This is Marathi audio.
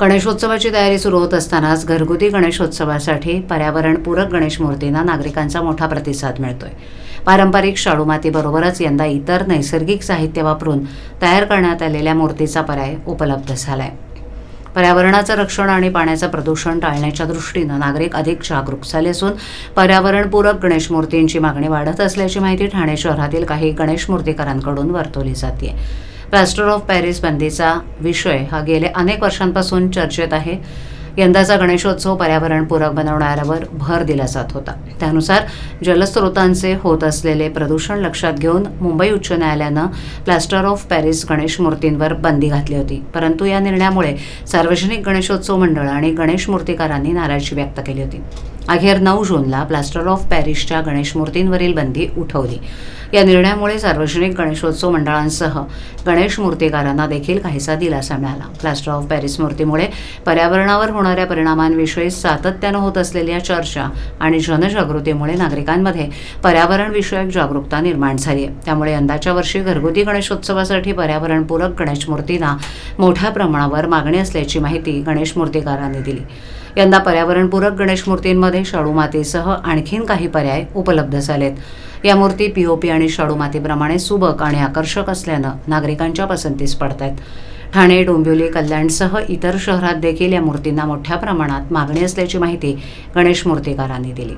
गणेशोत्सवाची तयारी सुरू होत असतानाच घरगुती गणेशोत्सवासाठी पर्यावरणपूरक गणेश मूर्तींना नागरिकांचा मोठा प्रतिसाद मिळतोय. पारंपरिक शाडू मातीबरोबरच यंदा इतर नैसर्गिक साहित्य वापरून तयार करण्यात आलेल्या मूर्तीचा पर्याय उपलब्ध झालाय. पर्यावरणाचं रक्षण आणि पाण्याचं प्रदूषण टाळण्याच्या दृष्टीनं नागरिक अधिक जागरूक झाले असून पर्यावरणपूरक गणेश मूर्तींची मागणी वाढत असल्याची माहिती ठाणे शहरातील काही गणेश मूर्तीकारांकडून वर्तवली जाते प्लॅस्टर ऑफ पॅरिस बंदीचा विषय हा गेल्या अनेक वर्षांपासून चर्चेत आहे. यंदाचा गणेशोत्सव पर्यावरणपूरक बनवणाऱ्यावर भर दिला जात होता. त्यानुसार जलस्रोतांचे होत असलेले प्रदूषण लक्षात घेऊन मुंबई उच्च न्यायालयानं प्लास्टर ऑफ पॅरिस गणेश मूर्तींवर बंदी घातली होती. परंतु या निर्णयामुळे सार्वजनिक गणेशोत्सव मंडळ आणि गणेश मूर्तीकारांनी नाराजी व्यक्त केली होती. अखेर नऊ जूनला प्लास्टर ऑफ पॅरिसच्या गणेश मूर्तींवरील बंदी उठवली. या निर्णयामुळे सार्वजनिक गणेशोत्सव मंडळांसह गणेश मूर्तीकारांना देखील काहीसा दिलासा मिळाला. प्लास्टर ऑफ पॅरिस मूर्तीमुळे पर्यावरणावर होणाऱ्या परिणामांविषयी सातत्यानं होत असलेल्या चर्चा आणि जनजागृतीमुळे नागरिकांमध्ये पर्यावरणविषयक जागरूकता निर्माण झाली आहे त्यामुळे यंदाच्या वर्षी घरगुती गणेशोत्सवासाठी पर्यावरणपूरक गणेश मूर्तींना मोठ्या प्रमाणावर मागणी असल्याची माहिती गणेश मूर्तीकारांनी दिली. यंदा पर्यावरणपूरक गणेश मूर्तींमध्ये शाडू मातीसह आणखीन काही पर्याय उपलब्ध झालेत. या मूर्ती पीओपी आणि शाडू मातीप्रमाणे सुबक आणि आकर्षक असल्यानं नागरिकांच्या पसंतीस पडत आहेत ठाणे डोंबिवली कल्याणसह इतर शहरात देखील या मूर्तींना मोठ्या प्रमाणात मागणी असल्याची माहिती गणेश मूर्तीकारांनी दिली.